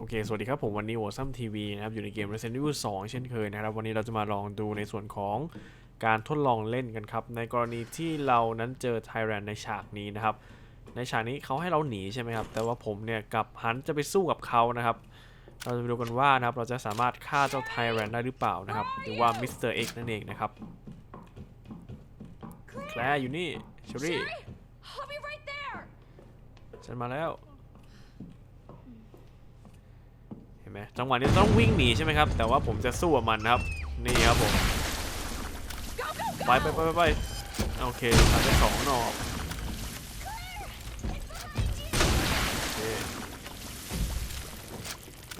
โอเค สวัสดีครับ ผมวันนี้โอซัมทีวีนะครับ อยู่ในเกม Resident Evil 2 เช่นเคยนะครับ วันนี้เราจะมาลองดูในส่วนของการทดลองเล่นกันครับ ในกรณีที่เรานั้นเจอไทแรนในฉากนี้นะครับ ในฉากนี้เขาให้เราหนีใช่ไหมครับ แต่ว่าผมเนี่ยกลับหันจะไปสู้กับเขานะครับ เราจะไปดูกันว่านะครับ เราจะสามารถฆ่าเจ้าไทแรนได้หรือเปล่านะครับ หรือว่ามิสเตอร์เอ็กนั่นเองนะครับแคลร์อยู่นี่เชอรี่ I'll be right there. ฉันมาแล้ว เห็นไหมจังหวะนี้ต้องวิ่งหนีใช่ไหมครับ แต่ว่าผมจะสู้กับมันนะครับ นี่ครับผม ไปไปไปไปไปโอเคทำได้สองหนอกโอเค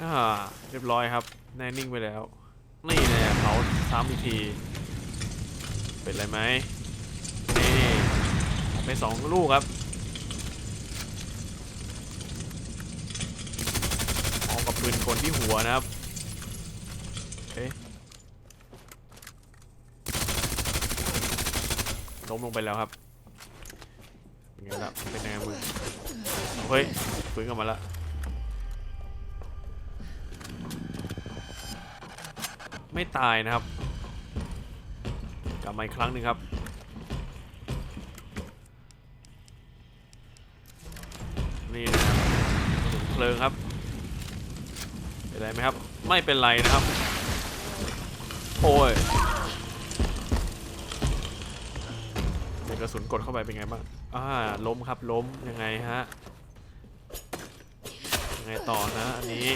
อ่าเรียบร้อยครับ แน่นิ่งไปแล้ว นี่แน่เผาซ้ำอีกที เป็นไรไหมนี่ไปสองลูกครับ เอากับ ปืนคนที่หัวนะครับเอ๊ะล้มลงไปแล้วครับเป็นไงละเป็นไงมึงเฮ้ยฟื้นกลับมาละไม่ตายนะครับ กลับมาอีกครั้งหนึ่งครับนี่นะครับเพลิงครับ เป็นไรไหมครับ ไม่เป็นไรนะครับ โอ้ยเดี๋ยวกระสุนกดเข้าไปเป็นไงบ้าง อ่า ล้มครับ ล้ม ยังไงฮะ ยังไงต่อนะ อันนี้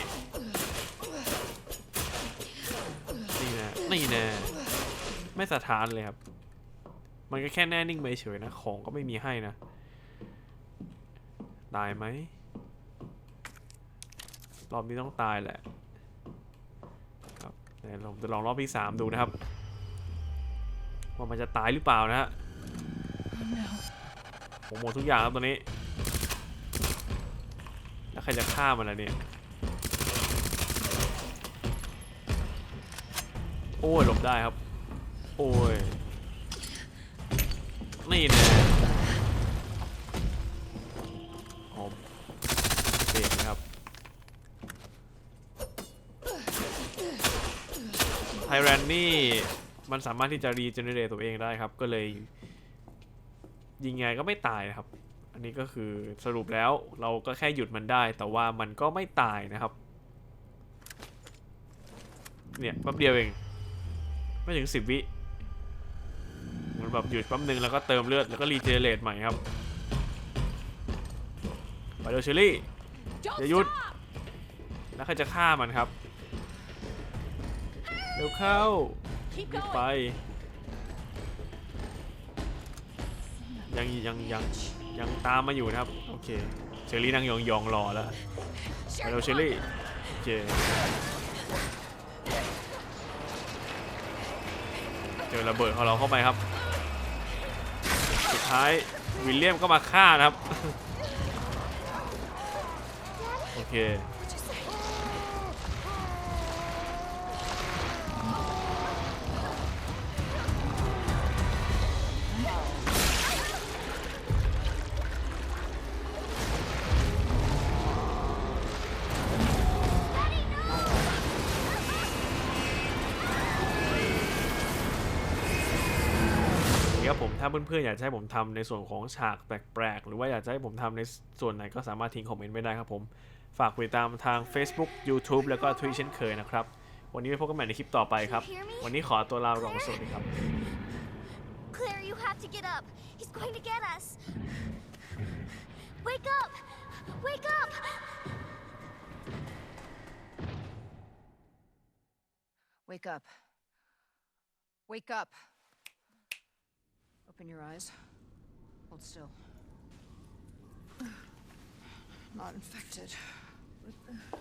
นี่นะ นี่น่ไม่สะท้านเลยครับ มันก็แค่แน่นิ่งไปเฉยนะ ของก็ไม่มีให้นะ ตายไหม รอบนี้ต้องตายแหละครับเดี๋ยวผมจะลองรอบที่สามดูนะครับ ว่ามันจะตายหรือเปล่านะฮะผมหมดทุกอย่างแล้วตอนนี้ แล้วใครจะฆ่ามันล่ะเนี่ย โอ้ยหลบได้ครับ โอ้ย นี่แน่อ๋ แรนนี่มันสามารถที่จะรีเจเนเรตตัวเองได้ครับ ก็เลยยิงไงก็ไม่ตายนะครับ อันนี้ก็คือสรุปแล้วเราก็แค่หยุดมันได้ แต่ว่ามันก็ไม่ตายนะครับ เนี่ยแป๊บเดียวเอง ไม่ถึงสิบวิมันแบบหยุดแป๊บนึงแล้วก็เติมเลือดแล้วก็รีเจเนเรตใหม่ครับไปเร็วเชอรี่ Don't Yeah, you- stop. แล้วใครจะฆ่ามันครับ เร็วเข้า Keep รีบไป going. ยังยังยังยังตามมาอยู่นะครับ โอเค เชอรี่นั่งยองยองๆรอแล้วไปเร็วเชอรี่ โอเค เจอระเบิดของเราเข้าไปครับ สุดท้ายวิลเลียมก็มาฆ่านะครับ โอเค นี่ครับผมถ้าเพื่อนๆอยากจะให้ผมทำในส่วนของฉากแปลกๆ หรือว่าอยากจะให้ผมทำในส่วนไหนก็สามารถทิ้งคอมเมนต์ไว้ได้ครับผม ฝากติดตามทาง Facebook YouTube แล้วก็ Twitch เช่นเคยนะครับ วันนี้ไปพบกันใหม่ในคลิปต่อไปครับ วันนี้ขอตัวลาไปก่อนสวัสดีครับ Claire, you have to get up. He's going to get us. Wake up! Wake up! Wake up. Wake up. Open your eyes. Hold still. Not infected. What the?